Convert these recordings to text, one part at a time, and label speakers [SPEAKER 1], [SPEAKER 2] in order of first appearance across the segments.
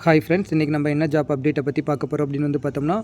[SPEAKER 1] Hi friends இன்றைக்கி நம்ம என்ன ஜாப் அப்டேட்டை பற்றி பார்க்க போகிறோம் அப்படின்னு வந்து பார்த்தோம்னா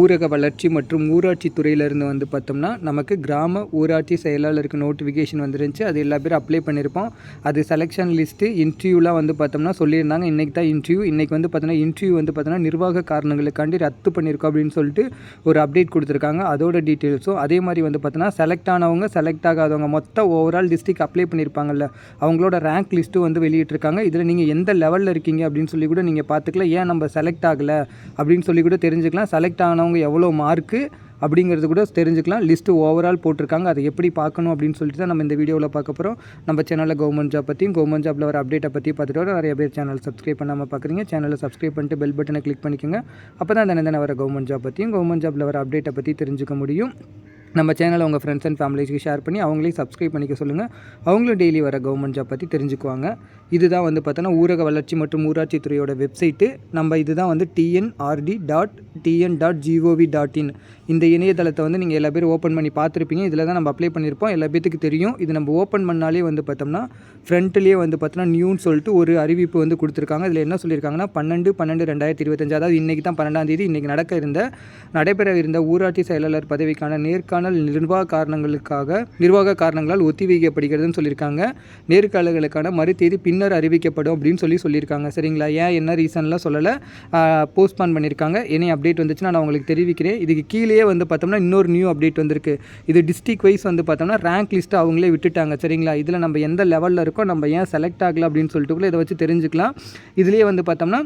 [SPEAKER 1] ஊரக வளர்ச்சி மற்றும் ஊராட்சி துறையிலேருந்து வந்து பார்த்தோம்னா நமக்கு கிராம ஊராட்சி செயலாளருக்கு நோட்டிஃபிகேஷன் வந்துருந்துச்சு. அது எல்லா பேரும் அப்ளை பண்ணியிருப்போம் அது செலெக்ஷன் லிஸ்ட்டு இன்டர்வியூலாம் வந்து பார்த்தோம்னா சொல்லியிருந்தாங்க. இன்றைக்கி தான் இன்டர்வியூ இன்றைக்கி வந்து பார்த்தோன்னா இன்டர்வியூ வந்து பார்த்தோன்னா நிர்வாக காரணங்களுக்காண்டி ரத்து பண்ணியிருக்கோம் அப்படின்னு சொல்லிட்டு ஒரு அப்டேட் கொடுத்துருக்காங்க. அதோட டீட்டெயில்ஸும் அதே மாதிரி வந்து பார்த்தோன்னா செலக்ட் ஆனவங்க செலக்ட் ஆகாதவங்க மொத்த ஓவரால் டிஸ்ட்ரிக் அப்ளை பண்ணியிருப்பாங்கல்ல அவங்களோட ரேங்க் லிஸ்ட்டு வந்து வெளியிட்டிருக்காங்க. இதில் நீங்கள் எந்த லெவலில் இருக்கீங்க அப்படின்னு சொல்லி கூட நீங்கள் பார்த்துக்கலாம். ஏன் நம்ம செலக்ட் ஆகலை அப்படின்னு சொல்லி கூட தெரிஞ்சுக்கலாம். செலக்ட் பண்ணவங்க எவ்வளோ மார்க்கு அப்படிங்கிறது கூட தெரிஞ்சுக்கலாம். லிஸ்ட்டு ஓவரால் போட்டிருக்காங்க. அதை எப்படி பார்க்கணும் அப்படின்னு சொல்லிட்டு தான் நம்ம இந்த வீடியோவில் பார்க்க போகிறோம் நம்ம சேனலில் கவர்மெண்ட் ஜாப் பற்றியும் கவர்மெண்ட் ஜாப்பில் வர அப்டேட்டை பற்றி பார்த்துட்டு நிறைய பேர் சேனல் சப்ஸ்கிரைப் பண்ணாமல் பார்க்குறீங்க. சேனலை சப்ஸ்கிரைப் பண்ணிட்டு பெல் பட்டனை கிளிக் பண்ணிக்கோங்க. அப்போ தான் தினம் தினம் வர கவர்மெண்ட் ஜாப் பற்றியும் கவர்மெண்ட் ஜாப்பில் வர அப்டேட்டை பற்றி தெரிஞ்சுக்க முடியும். நம்ம சேனலை உங்கள் ஃப்ரெண்ட்ஸ் அண்ட் ஃபேமிலிஸ்க்கு ஷேர் பண்ணி அவங்களையும் சப்ஸ்கிரைப் பண்ணிக்க சொல்லுங்கள் அவங்களும் டெய்லி வர கவர்மெண்ட் ஜாப் பற்றி தெரிஞ்சுக்குவாங்க. இதுதான் வந்து பார்த்தோன்னா ஊரக வளர்ச்சி மற்றும் ஊராட்சி துறையோட வெப்சைட்டு நம்ம இதுதான் வந்து T N R D dot T N dot G O V dot in இந்த இணையதளத்தை வந்து நீங்கள் எல்லா பேரும் ஓப்பன் பண்ணி பார்த்துருப்பீங்க. இதில் தான் நம்ம அப்ளை பண்ணியிருப்போம். எல்லா பேத்துக்கு தெரியும். இது நம்ம ஓப்பன் பண்ணாலே வந்து பார்த்தோம்னா ஃப்ரண்ட்லேயே வந்து பார்த்தோன்னா நியூன்னு சொல்லிட்டு ஒரு அறிவிப்பு வந்து கொடுத்துருக்காங்க. இதில் என்ன சொல்லியிருக்காங்கன்னா பன்னெண்டு பன்னெண்டு ரெண்டாயிரத்தி இருபத்தஞ்சு அதாவது இன்றைக்கி தான் பன்னெண்டாம் தேதி இன்றைக்கி நடக்க இருந்த நடைபெற இருந்த ஊராட்சி செயலாளர் பதவிக்கான நேர்காணல் நிர்வாக காரணங்களுக்காக நிர்வாக காரணங்களால் ஒத்திவைக்கப்படுகிறதுன்னு சொல்லியிருக்காங்க. நேர்காணல்களுக்கான மறுதேதி பின்னர் அறிவிக்கப்படும் அப்படின்னு சொல்லி சொல்லியிருக்காங்க. சரிங்களா? ஏன் என்ன ரீசன்லாம் சொல்லலை? போஸ்ட்பான் பண்ணியிருக்காங்க. எனி அப்டேட் வந்துச்சுன்னா நான் உங்களுக்கு தெரிவிக்கிறேன். இதுக்கு கீழேயே வந்து பார்த்தோம்னா இன்னொரு நியூ அப்டேட் வந்திருக்கு. இது டிஸ்ட்ரிக் வைஸ் வந்து பார்த்தோம்னா ரேங்க் லிஸ்ட்டு அவங்களே விட்டுட்டாங்க. சரிங்களா? இதில் நம்ம எந்த லெவலில் இருக்கோ நம்ம ஏன் செலக்ட் ஆகலை அப்படின்னு சொல்லிட்டு கூட இதை வச்சு தெரிஞ்சுக்கலாம். இதுலேயே வந்து பார்த்தோம்னா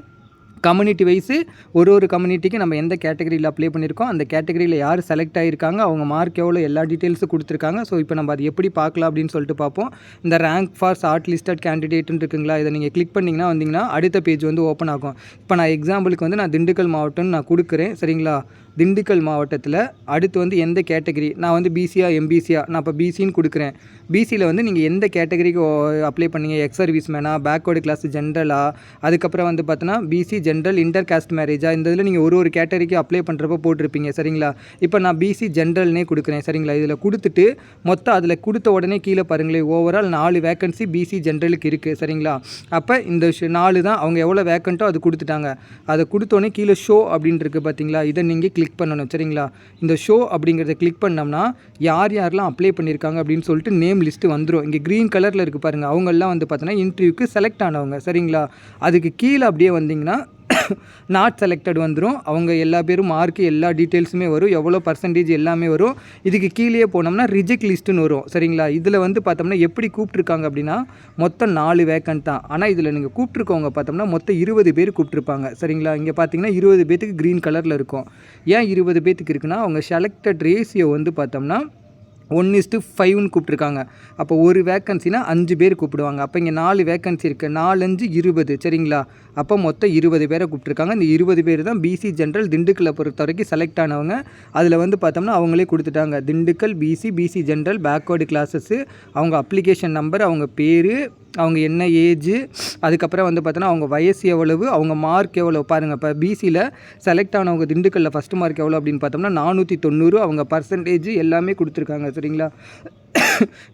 [SPEAKER 1] கம்யூனிட்டி வைஸு ஒரு ஒரு கம்யூனிட்டிக்கு நம்ம எந்த கேட்டகரியில் அப்ளை பண்ணியிருக்கோம் அந்த கேட்டகரியில் யார் செலக்ட் ஆகியிருக்காங்க அவங்க மார்க் எவ்வளோ எல்லா டீட்டெயில்ஸும் கொடுத்துருக்காங்க. ஸோ இப்போ நம்ம அது எப்படி பார்க்கலாம் அப்படின்னு சொல்லிட்டு பார்ப்போம். இந்த ரேங்க் ஃபார் ஷார்ட் லிஸ்டட் கேண்டிடேட்னு இருக்குங்களா இதை நீங்கள் கிளிக் பண்ணிங்கன்னா வந்தீங்கன்னா அடுத்த பேஜ் வந்து ஓப்பன் ஆகும். இப்போ நான் எக்ஸாம்பிளுக்கு வந்து நான் திண்டுக்கல் மாவட்டம்னு நான் கொடுக்குறேன் சரிங்களா? திண்டுக்கல் மாவட்டத்தில் அடுத்து வந்து எந்த கேட்டகரி? நான் வந்து பிசியா எம்பிசியா நான் இப்போ பிசின்னு கொடுக்குறேன். பிசியில் வந்து நீங்கள் எந்த கேட்டகரிக்கு அப்ளை பண்ணீங்க? எக்ஸ் சர்வீஸ் மேனா பேக்வேர்டு கிளாஸ் ஜென்ரலா அதுக்கப்புறம் வந்து பார்த்தோன்னா பிசி ஜென்ரல் இன்டர் காஸ்ட் மேரேஜா இந்த இதில் நீங்கள் ஒரு ஒரு கேட்டகரிக்கு அப்ளை பண்ணுறப்போ போட்டிருப்பீங்க சரிங்களா? இப்போ நான் பிசி ஜென்ரல்னே கொடுக்குறேன் சரிங்களா? இதில் கொடுத்துட்டு மொத்தம் அதில் கொடுத்த உடனே கீழே பாருங்களேன் ஓவரால் நாலு வேக்கன்சி பிசி ஜென்ரலுக்கு இருக்குது சரிங்களா? அப்போ இந்த நாலு தான் அவங்க எவ்வளோ வேக்கண்ட்டோ அது கொடுத்துட்டாங்க. அதை கொடுத்தோடனே கீழே ஷோ அப்படின்னு இருக்குது பார்த்தீங்களா இதை நீங்கள் கிளிக் கிளிக் பண்ணணும் சரிங்களா? இந்த ஷோ அப்படிங்கிறத கிளிக் பண்ணோம்னா யார் யாரெல்லாம் அப்ளை பண்ணியிருக்காங்க அப்படின்னு சொல்லிட்டு நேம் லிஸ்ட்டு வந்துடும் இங்கே க்ரீன் கலரில் இருக்குது பாருங்கள் அவங்கெல்லாம் வந்து பார்த்தோன்னா இன்டர்வியூக்கு செலக்ட் ஆனவங்க சரிங்களா? அதுக்கு கீழே அப்படியே வந்தீங்கன்னா நாட் செலக்டட் வந்துடும் அவங்க எல்லா பேரும் மார்க்கு எல்லா டீட்டெயில்ஸுமே வரும். எவ்வளோ பர்சன்டேஜ் எல்லாமே வரும். இதுக்கு கீழே போனோம்னா ரிஜெக்ட் லிஸ்ட்டுன்னு வரும். சரிங்களா? இதில் வந்து பார்த்தோம்னா எப்படி கூப்பிட்ருக்காங்க அப்படின்னா மொத்தம் நாலு வேக்கன்ட் தான். ஆனால் இதில் நீங்கள் கூப்பிட்ருக்கவங்க பார்த்தோம்னா மொத்தம் இருபது பேர் கூப்பிட்ருப்பாங்க சரிங்களா? இங்கே பார்த்தீங்கன்னா இருபது பேத்துக்கு க்ரீன் கலரில் இருக்கும். ஏன் இருபது பேத்துக்கு இருக்குன்னா அவங்க செலக்டட் ரேஷியோ வந்து பார்த்தோம்னா ஒன் இஸ்ட்டு ஃபைவ்னு கூப்பிட்ருக்காங்க அப்போ ஒரு வேக்கன்சினா அஞ்சு பேர் கூப்பிடுவாங்க. அப்போ இங்கே நாலு வேக்கன்சி இருக்குது நாலஞ்சு இருபது. சரிங்களா? அப்போ மொத்தம் இருபது பேரை கூப்பிட்ருக்காங்க இந்த இருபது பேர் தான் பிசி ஜென்ரல் திண்டுக்கலை பொறுத்த வரைக்கும் செலக்ட் ஆனவங்க. அதில் வந்து பார்த்தோம்னா அவங்களே கொடுத்துட்டாங்க. Dindigul BC BC general backward classes அவங்க அப்ளிகேஷன் நம்பர் அவங்க பேர் அவங்க என்ன ஏஜு அதுக்கப்புறம் வந்து பார்த்தோன்னா அவங்க வயசு எவ்வளவு அவங்க மார்க் எவ்வளோ பாருங்கள் இப்போ பிசியில் செலக்ட் ஆனவங்க திண்டுக்கல்லில் ஃபஸ்ட்டு மார்க் எவ்வளோ அப்படின்னு பார்த்தோம்னா நானூற்றி தொண்ணூறு அவங்க பர்சன்டேஜ் எல்லாமே கொடுத்துருக்காங்க சரிங்களா?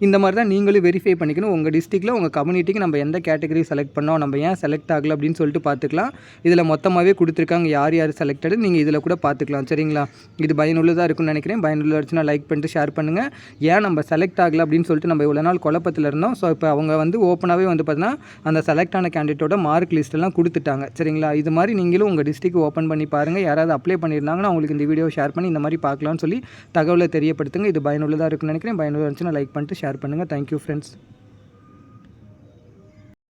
[SPEAKER 1] இந்த மாதிரி தான் நீங்களும் வெரிஃபை பண்ணிக்கணும். உங்கள் டிஸ்ட்ரிக்டில் உங்கள் கம்யூனிட்டிக்கு நம்ம எந்த கேட்டகரி செலக்ட் பண்ணோம் நம்ம ஏன் செலக்ட் ஆகலை அப்படின்னு சொல்லிட்டு பார்த்துக்கலாம். இதில் மொத்தமாகவே கொடுத்துருக்காங்க யார் யார் செலக்டடு நீங்கள் இதில் கூட பார்த்துக்கலாம். சரிங்களா? இது பயனுள்ளதாக இருக்கும்னு நினைக்கிறேன். பயனுள்ளதாக இருந்துச்சுன்னா லைக் பண்ணிட்டு ஷேர் பண்ணுங்கள் ஏன் நம்ம செலக்ட் ஆகலை அப்படின்னு சொல்லிட்டு நம்ம இவ்வளோ நாள் குழப்பத்தில் இருந்தோம். ஸோ இப்போ அவங்க வந்து ஓப்பனாகவே வந்து பார்த்தீங்கன்னா அந்த செலக்ட் ஆன கேண்டிடேட்டோட மார்க் லிஸ்ட்டெல்லாம் கொடுத்துட்டாங்க. சரிங்களா? இது மாதிரி நீங்களும் உங்கள் டிஸ்ட்ரிக் ஓப்பன் பண்ணி பாருங்கள் யாராவது அப்ளை பண்ணியிருந்தாங்கன்னா அவங்களுக்கு இந்த வீடியோ ஷேர் பண்ணி இந்த மாதிரி பார்க்கலாம்னு சொல்லி தகவலை தெரியப்படுத்துங்க. இது பயனுள்ளதாக இருக்குன்னு நினைக்கிறேன். பயனுள்ள இருந்துச்சுன்னா லைக் பண்ணிட்டு ஷேர் பண்ணுங்கள் தேங்க்யூ ஃப்ரெண்ட்ஸ்